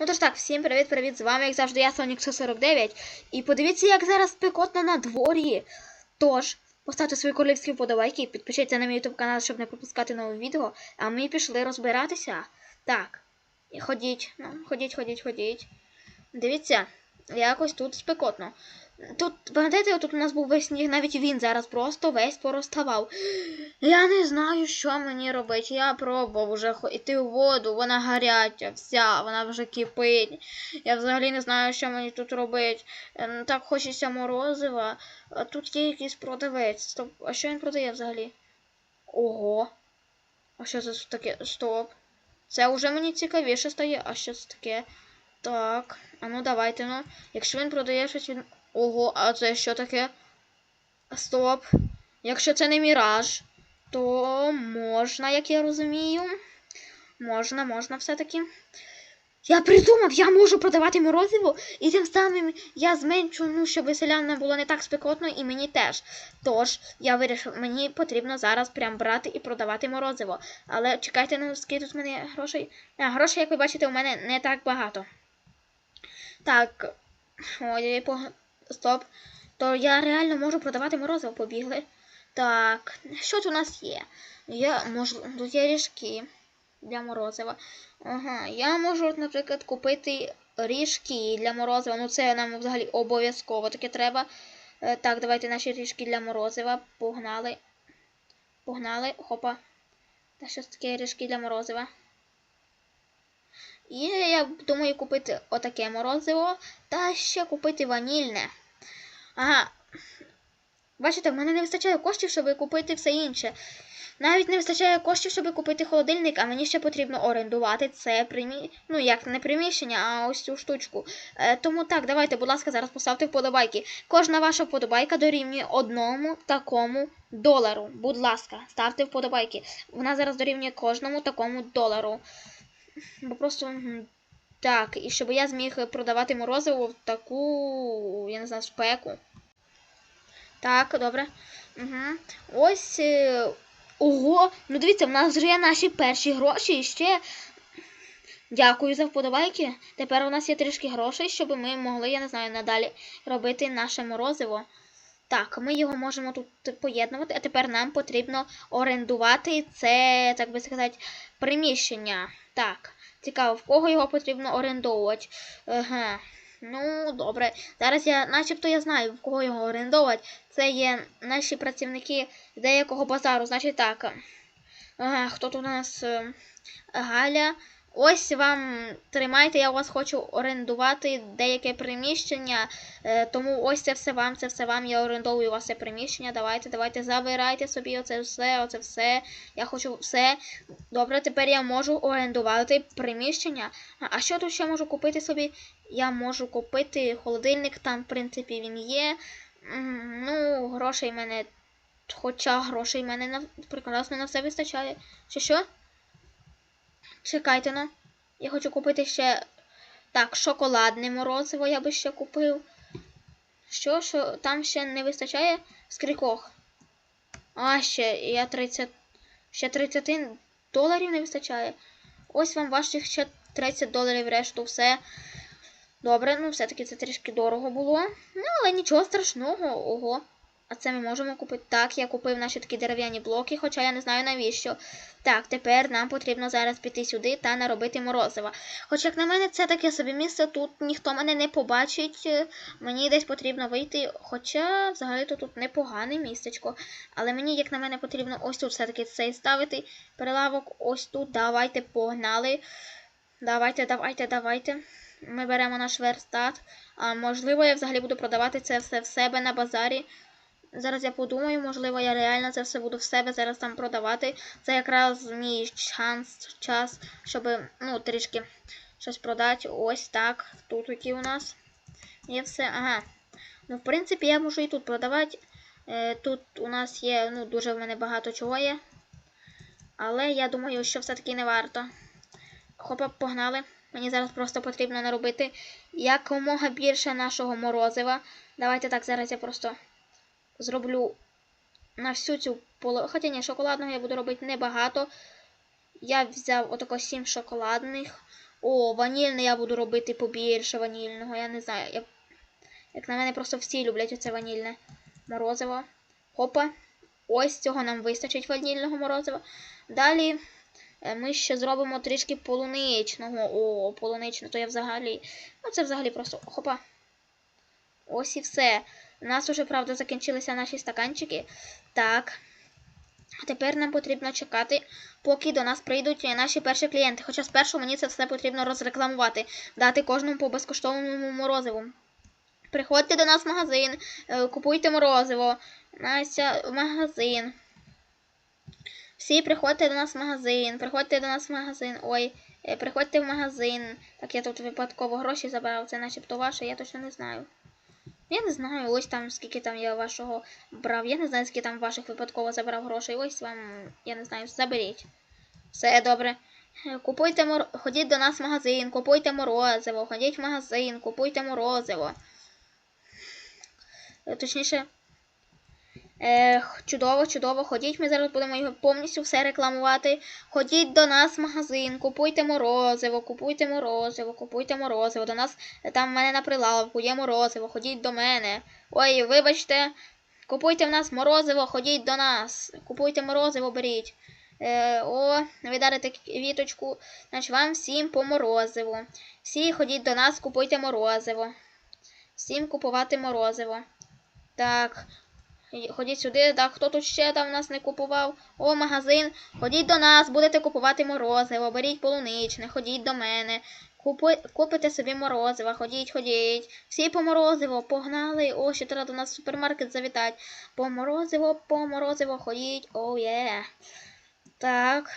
Ну тож так, всім привіт-привіт! З вами, як завжди, я Сонік 149. І подивіться, як зараз спекотно на дворі. Тож, поставте свої королівські вподобайки, підпишіться на мій YouTube канал, щоб не пропускати нове відео. А ми пішли розбиратися. Так, і ходіть, ну, ходіть, ходіть, ходіть. Дивіться, якось тут спекотно. Тут, пам'ятаєте, тут у нас був весь сніг, навіть він зараз просто весь пороставав. Я не знаю, що мені робити. Я пробував вже йти у воду, вона гаряча, вся, вона вже кипить. Я взагалі не знаю, що мені тут робити. Е, ну, Так хочеться морозива. Тут є якийсь продавець. Стоп. А що він продає взагалі? Ого. А що це таке? Стоп. Це вже мені цікавіше стає. А що це таке? Так. А ну давайте, ну. Якщо він продає щось він. Ого, а це що таке? Стоп. Якщо це не міраж, то можна, як я розумію. Можна, можна все-таки. Я придумав, я можу продавати морозиво, і тим самим я зменшу, ну, щоб селянам було не так спекотно, і мені теж. Тож, я вирішив, мені потрібно зараз прям брати і продавати морозиво. Але чекайте, ну в мене грошей. А, грошей, як ви бачите, у мене не так багато. Так. Ой. Стоп. То я реально можу продавати морозиво, побігли. Так, що тут у нас є? Я можу. Тут є ріжки для морозива. Ага, я можу, наприклад, купити ріжки для морозива. Ну, це нам взагалі обов'язково таке треба. Е, Так, давайте наші ріжки для морозива. Погнали. Погнали. Хопа. Та що це таке ріжки для морозива? І я думаю купити отаке морозиво та ще купити ванільне. Ага. Бачите, в мене не вистачає коштів, щоб купити все інше. Навіть не вистачає коштів, щоб купити холодильник, а мені ще потрібно орендувати це примі... Ну, як не приміщення, а ось цю штучку. Е, тому так, давайте, будь ласка, зараз поставте вподобайки. Кожна ваша вподобайка дорівнює одному такому долару. Будь ласка, ставте вподобайки. Вона зараз дорівнює кожному такому долару. Бо просто. Так, і щоб я зміг продавати морозиво в таку, я не знаю, спеку. Так, добре. Угу. Ось. е, Ого, ну дивіться, в нас вже є наші перші гроші і ще. Дякую за вподобайки. Тепер у нас є трішки грошей, щоб ми могли, я не знаю, надалі робити наше морозиво. Так, ми його можемо тут поєднувати, а тепер нам потрібно орендувати це, так би сказати, приміщення. Так, цікаво, в кого його потрібно орендовувати. Ага. Ну, добре. Зараз я, начебто, я знаю, в кого його орендувати. Це є наші працівники деякого базару. Значить так. Ага, хто тут у нас? Е, Галя. Ось вам тримайте, я у вас хочу орендувати деяке приміщення. Е, тому ось це все вам, це все вам. Я орендовую у вас це приміщення. Давайте, давайте, забирайте собі оце все, оце все. Я хочу все. Добре, тепер я можу орендувати приміщення. А, що тут ще можу купити собі? Я можу купити холодильник, там, в принципі, він є. Ну, грошей в мене. Хоча грошей в мене прекрасно на все вистачає. Чи що? Чекайте ну. Я хочу купити ще. Так, шоколадне морозиво я би ще купив. Що, що там ще не вистачає скількох? А, ще я 30. Ще 30 доларів не вистачає. Ось вам ваших ще 30 доларів решту все. Добре, ну все-таки це трішки дорого було. Ну, але нічого страшного, ого. А це ми можемо купити. Так, я купив наші такі дерев'яні блоки, хоча я не знаю навіщо. Так, тепер нам потрібно зараз піти сюди та наробити морозива. Хоч, як на мене, це таке собі місце, тут ніхто мене не побачить. е, Мені десь потрібно вийти. Хоча взагалі-то тут непогане містечко. Але мені, як на мене, потрібно ось тут все-таки цей ставити. Прилавок ось тут. Давайте погнали. Давайте, давайте, давайте. Ми беремо наш верстат. А можливо, я взагалі буду продавати це все в себе на базарі. Зараз я подумаю, можливо, я реально це все буду в себе зараз там продавати. Це якраз мій шанс, час, щоб ну, трішки щось продати. Ось так. Тут які у нас є все. Ага. Ну, в принципі, я можу і тут продавати. Е, Тут у нас є, ну, дуже в мене багато чого є. Але я думаю, що все-таки не варто. Хопа, погнали. Мені зараз просто потрібно наробити якомога більше нашого морозива. Давайте так, зараз я просто зроблю на всю цю поло... Хоча ні, шоколадного я буду робити небагато. Я взяв отако 7 шоколадних. О, ванільне я буду робити побільше ванільного. Я не знаю. Я... Як на мене просто всі люблять оце ванільне морозиво. Хопа. Ось цього нам вистачить ванільного морозива. Далі е, ми ще зробимо трішки полуничного. О, полуничне, то я взагалі. Ну, це взагалі просто хопа. Ось і все. У нас уже, правда, закінчилися наші стаканчики. Так. А тепер нам потрібно чекати, поки до нас прийдуть наші перші клієнти. Хоча спершу мені це все потрібно розрекламувати, дати кожному по безкоштовному морозиву. Приходьте до нас в магазин, е, купуйте морозиво. Настя в магазин. Всі приходьте до нас в магазин, приходьте до нас в магазин. Ой, е, приходьте в магазин. Так, я тут випадково гроші забрав, це начебто ваше, я точно не знаю. Я не знаю, ось там скільки там я вашого брав. Я не знаю, скільки там ваших випадково забрав грошей. Ось вам, я не знаю, заберіть. Все добре. Купуйте мор... Ходіть до нас в магазин, купуйте морозиво, ходіть в магазин, купуйте морозиво. Точніше. Ех, чудово, чудово. Ходіть, ми зараз будемо його повністю все рекламувати. Ходіть до нас в магазин, купуйте морозиво, купуйте морозиво, купуйте морозиво. До нас е, там в мене на прилавку є морозиво, ходіть до мене. Ой, вибачте, купуйте в нас морозиво, ходіть до нас. Купуйте морозиво, беріть. Е, о, ви дарите віточку. Значить, вам всім по морозиву. Всі ходіть до нас, купуйте морозиво. Всім купувати морозиво. Так. Ходіть сюди, так, хто тут ще там в нас не купував? О, магазин. Ходіть до нас, будете купувати морозиво, беріть полуничне, ходіть до мене. Купуй, купите собі морозиво, ходіть, ходіть. Всі по морозиво, погнали. О, ще треба до нас в супермаркет завітати. По морозиво, по морозиво, ходіть. О, є. Так.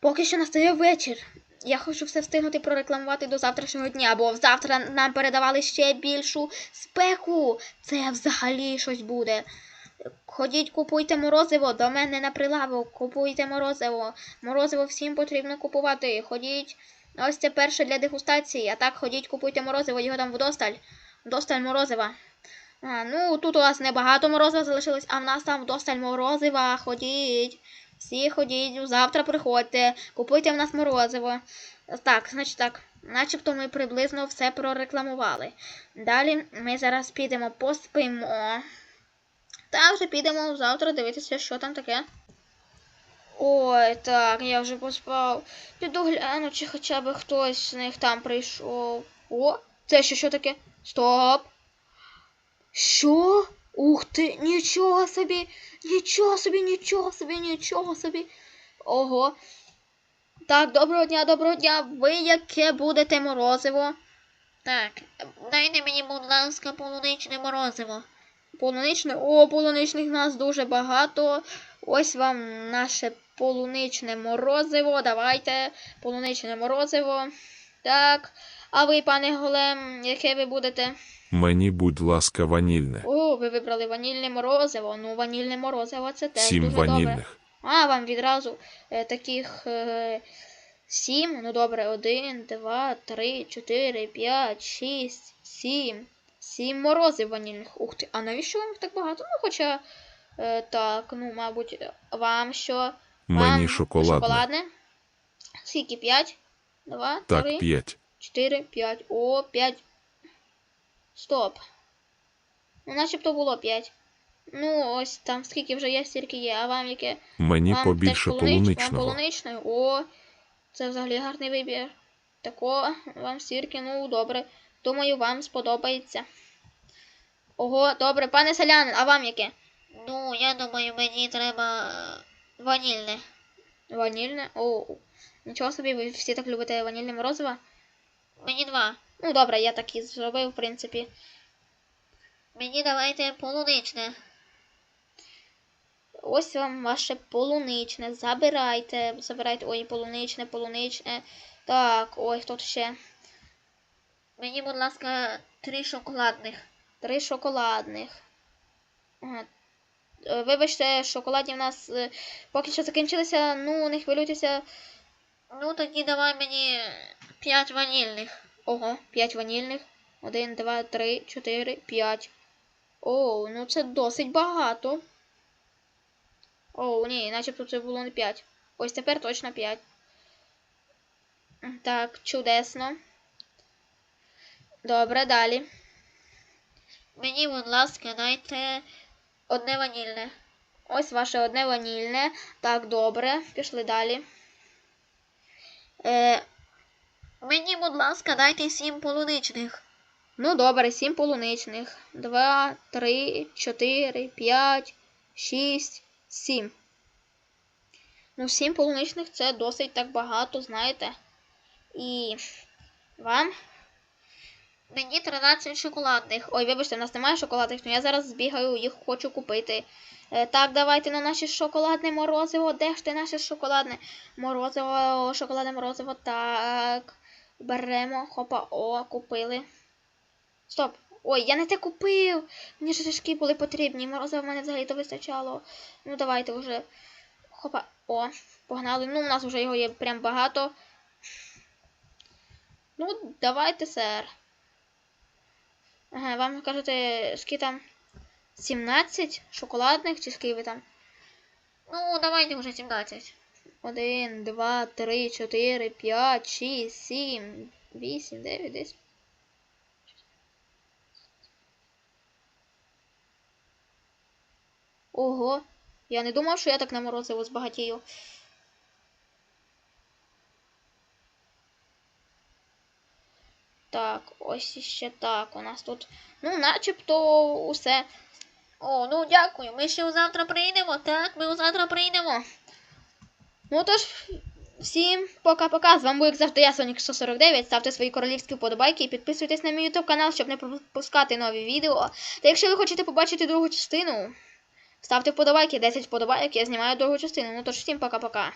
Поки що настає вечір. Я хочу все встигнути прорекламувати до завтрашнього дня, бо завтра нам передавали ще більшу спеку. Це взагалі щось буде. Ходіть, купуйте морозиво, до мене на прилавок, купуйте морозиво. Морозиво всім потрібно купувати. Ходіть. Ось це перше для дегустації. А так ходіть, купуйте морозиво, його там вдосталь. Вдосталь морозива. А, ну, тут у вас небагато морозива залишилось, а в нас там вдосталь морозива. Ходіть. Всі ходіть, завтра приходьте, купуйте в нас морозиво. Так, значить так, начебто ми приблизно все прорекламували. Далі ми зараз підемо поспимо. Та вже підемо завтра дивитися, що там таке. Ой, так, я вже поспав. Піду гляну, чи хоча б хтось з них там прийшов. О, це ще що таке? Стоп. Що? Ух ти, нічого собі, нічого собі, нічого собі, нічого собі. Ого. Так, доброго дня, доброго дня. Ви яке будете морозиво? Так, дайте мені, будь ласка, полуничне морозиво. Полуничне. О, полуничних нас дуже багато. Ось вам наше полуничне морозиво. Давайте. Полуничне морозиво. Так. А ви, пане Голем, яке ви будете? Мені, будь ласка, ванільне. О, ви вибрали ванільне морозиво. Ну, ванільне морозиво це теж Сім дуже добре. ванільних. А, вам відразу е, таких е, сім. Ну добре, один, два, три, чотири, п'ять, шість, сім. Сім морозив ванільних. Ух ти, а навіщо вам так багато? Ну, хоча. Е, так, ну, мабуть, вам що? Мені Вам шоколадне. шоколадне? Скільки? П'ять? Два, Так, три, п'ять. Чотири, п'ять. О, п'ять. Стоп. Ну, начебто було п'ять. Ну, ось там скільки вже є, стільки є, а вам яке? Мені Вам побільше теж полунич- Вам полуничного. полуничної? О, це взагалі гарний вибір. Тако, вам стільки, ну добре. Думаю, вам сподобається. Ого, добре, пане селянин, а вам яке? Ну, я думаю, мені треба ванільне. Ванільне? О, нічого собі, ви всі так любите ванільне морозиво? Мені два. Ну, добре, я так і зробив, в принципі. Мені давайте полуничне. Ось вам ваше полуничне. Забирайте. Забирайте. Ой, полуничне, полуничне. Так, ой, хто ще? Мені, будь ласка, три шоколадних. Три шоколадних. Ага. Е, Вибачте, шоколадні в нас е, поки що закінчилися. Ну, не хвилюйтеся. Ну, тоді давай мені п'ять ванільних. Ого, п'ять ванільних. Один, два, три, чотири, п'ять. О, ну це досить багато. О, ні, начебто це було не п'ять. Ось тепер точно п'ять. Так, чудесно. Добре, далі. Мені, будь ласка, дайте одне ванільне. Ось ваше одне ванільне. Так, добре. Пішли далі. Е, Мені, будь ласка, дайте сім полуничних. ну, добре, сім полуничних. Два, три, чотири, п'ять, шість, сім. Ну, сім полуничних це досить так багато, знаєте. І вам Мені 13 шоколадних. Ой, вибачте, в нас немає шоколадних, але я зараз збігаю, їх хочу купити. Е, так, давайте на наше шоколадне морозиво. Де ж ти наше шоколадне морозиво, шоколадне морозиво. Так. Беремо. Хопа, о, купили. Стоп. Ой, я не те купив. Мені ж шишки були потрібні. Морозива в мене взагалі то вистачало. Ну, давайте вже. Хопа, о, погнали. Ну, у нас вже його є прям багато. Ну, давайте, сер. Ага, вам кажете, скільки там 17 шоколадних чи скільки там? Ну, давайте вже 17. 1, 2, 3, 4, 5, 6, 7, 8, 9, 10. Ого, я не думав, що я так на морозиво збагатію. Так, ось іще так. У нас тут, ну, начебто, усе. О, ну дякую. Ми ще завтра прийдемо. Так, ми завтра прийдемо. Ну тож, всім пока-пока. З вами був, як завжди, я Сонік 149. Ставте свої королівські вподобайки і підписуйтесь на мій YouTube канал, щоб не пропускати нові відео. Та якщо ви хочете побачити другу частину, ставте вподобайки, 10 вподобайок, я знімаю другу частину. Ну тож всім пока-пока.